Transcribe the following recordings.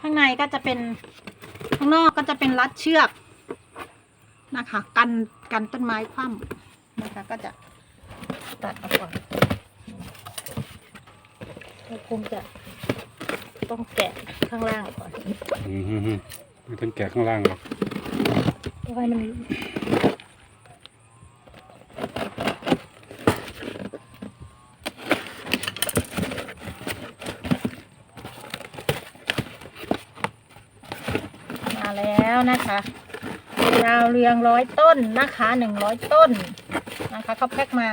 ข้างในก็จะเป็นข้างนอกก็จะเป็นรัดเชือกนะคะ กันกันต้นไม้คว่ำนะคะก็จะตัดออกก่อนเราคงจะต้องแกะข้างล่างก่อน อืมฮึ่มๆไม่ต้องแกะข้างล่างหรอกเพราะว่ามัน แล้วนะคะดาวเรืองร้อยต้นนะคะหนึ่งร้อยต้นนะคะเขาแพ็คมา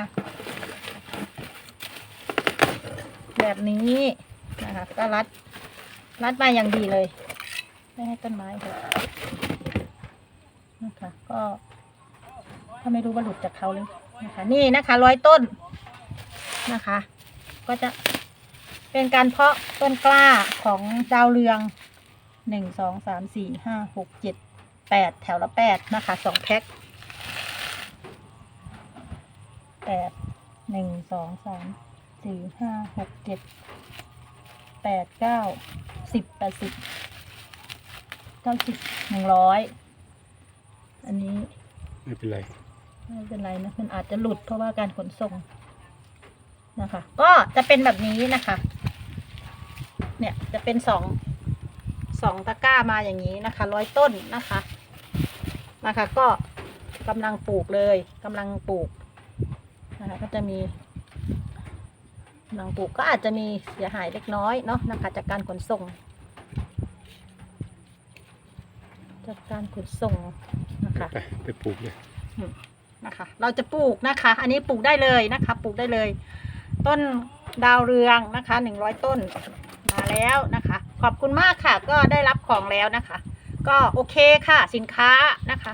แบบนี้นะคะก็รัดรัดมาอย่างดีเลย ไม่ให้ต้นไม้เลยนะคะก็ถ้าไม่รู้ว่าหลุดจากเขาเลยนะคะ นี่นะคะร้อยต้นนะคะ ก็จะเป็นการเพาะต้นกล้าของดาวเรือง หนึ่งสองสามสี่ห้าหกเจ็ดแปดแถวละแปดนะคะสองแพ็คแปดหนึ่งสองสามสี่ห้าหกเจ็ดแปดเก้าสิบแปดสิบเก้าสิบหนึ่งร้อยอันนี้ไม่เป็นไรไม่เป็นไรนะมันอาจจะหลุดเพราะว่าการขนส่งนะคะ ก็จะเป็นแบบนี้นะคะ เนี่ยจะเป็นสอง สองตะกร้ามาอย่างนี้นะคะร้อยต้นนะคะนะคะ ก็กำลังปลูกเลยกำลังปลูกนะคะก็จะมีกำลังปลูกก็อาจจะมีเสียหายเล็กน้อยเนาะนะคะจากการขนส่ง จากการขนส่งนะคะไปไปปลูกเลยนะคะ เราจะปลูกนะคะ อันนี้ปลูกได้เลยนะคะ ปลูกได้เลย ต้นดาวเรืองนะคะหนึ่งร้อยต้นมาแล้วนะคะ ขอบคุณมากค่ะ ก็ได้รับของแล้วนะคะ ก็โอเคค่ะสินค้านะคะ